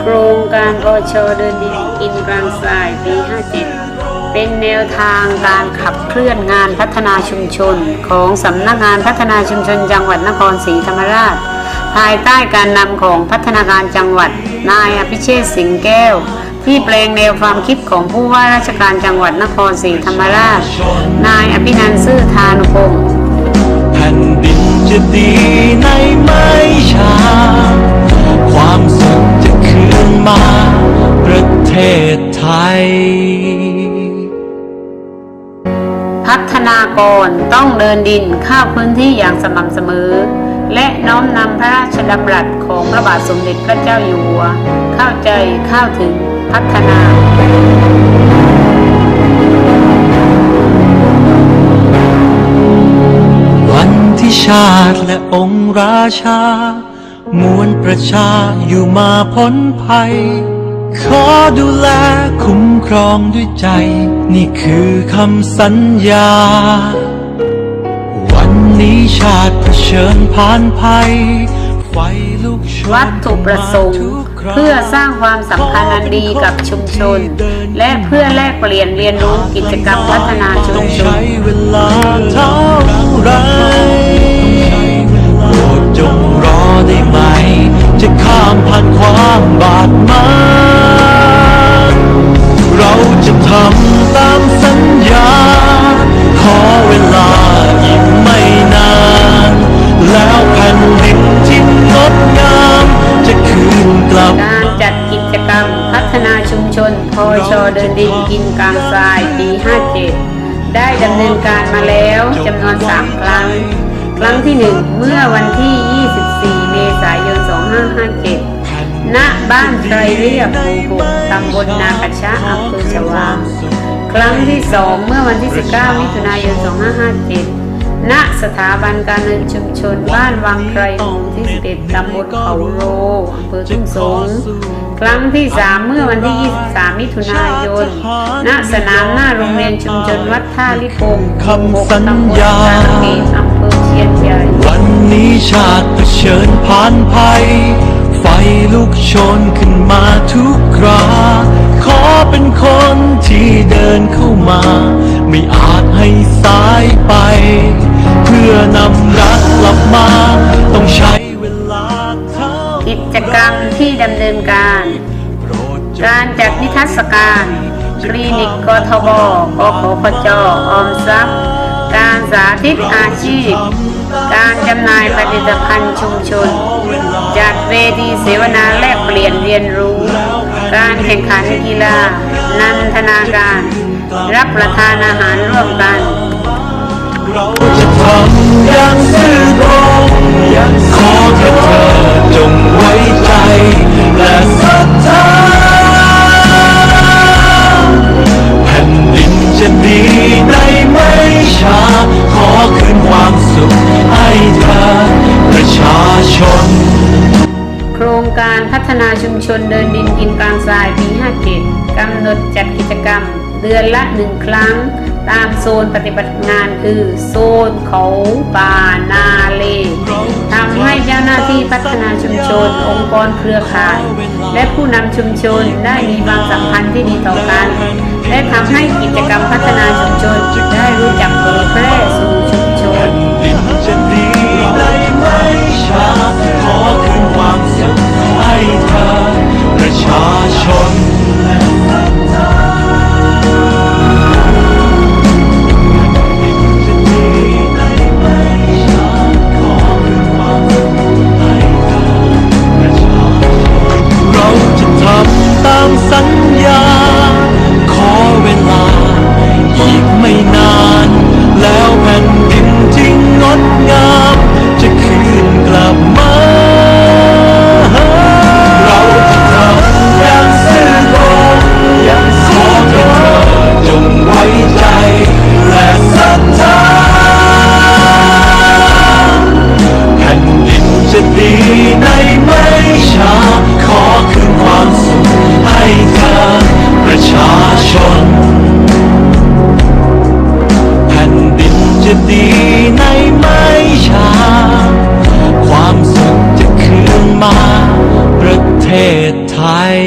โครงการกชเดินดินกินกลางทรายปี 57 เป็นแนวทางการขับเคลื่อนงานพัฒนาชุมชน ของสำนักงานพัฒนาชุมชนจังหวัดนครศรีธรรมราช ภายใต้การนำของพัฒนาการจังหวัด นายอภิเชษสิงแก้ว ที่แปลงแนวความคิดของผู้ว่าราชการจังหวัดนครศรีธรรมราช นายอภินันท์ซื่อทานุพงศ์แผ่นดินจะดีในไม่ช้า นากรต้องเดินดินข้าพื้นที่อย่างสม่ำเสมอ และน้อมนำพระราชดำรัสของพระบาทสมเด็จพระเจ้าอยู่หัว เข้าใจเข้าถึงพัฒนาวันที่ชาติและองค์ราชามวลประชาอยู่มาพ้นภัย ขอดูแลคุ้มครองด้วยใจ นี่คือคำสัญญา วันนี้ชาติเผชิญผ่านภัยไฟลุกโชนวัตถุประสงค์ เพื่อสร้างความสัมพันธ์อันดีกับชุมชน และเพื่อแลกเปลี่ยนเรียนรู้กิจกรรมพัฒนาชุมต้องชใช้นเวลาเท่าไรโปรดจงรอได้ไหม กลางทรายปี 57 ได้ดำเนินการมาแล้วจำนวน 3 ครั้ง ครั้งที่ 1 เมื่อวันที่ 24 เมษายน 2557 ณ บ้านไตรเรียบหมู่หกตำบลนากระชะอำเภอชวาง ครั้งที่ 2 เมื่อวันที่ 19 มิถุนายน 2557ณสถาบันการเงินชุมชนบ้านวังไกรหมู่ที่11ตำบลเขาโรอำเภอทุ่งสง ครั้งที่3เมื่อวันที่ 23 มิถุนายน ณ สนามหน้าโรงเรียนชุมชนวัดท่าลิปงคำสัญญาตำบลสาอำเภอเชียนใหญ่ วันนี้ชาติเผชิญผ่านภัย ไฟลุกโชนขึ้นมาทุกครา ขอเป็นคนที่เดินเข้ามา ไม่อาจให้สายไป เพื่อนำรักกลับมา กรรมที่ดำเนินการ การจัดนิทรรศการ คลินิกกทบกขพจออมทรัพย์ การสาธิตอาชีพ การจำหน่ายผลิตภัณฑ์ชุมชน จัดเวทีเสวนาแลกเปลี่ยนเรียนรู้ การแข่งขันกีฬา นันทนาการ รับประทานอาหารร่วมกัน เราจะทำ การพัฒนาชุมชนเดินดินกินกลางทรายปี 57 กำหนดจัดกิจกรรม เดือนละหนึ่งครั้ง ตามโซนปฏิบัติงานคือ โซนเขาป่านาเลทำให้เจ้าหน้าที่พัฒนาชุมชน องค์กรเครือข่าย และผู้นำชุมชนได้มีความสัมพันธ์ที่ดีต่อกัน และทำให้กิจกรรมพัฒนาชุมชนได้รู้จักเผยแพร่สู่ จะดีในไม่ช้า ความสุขจะคืนมาประเทศไทย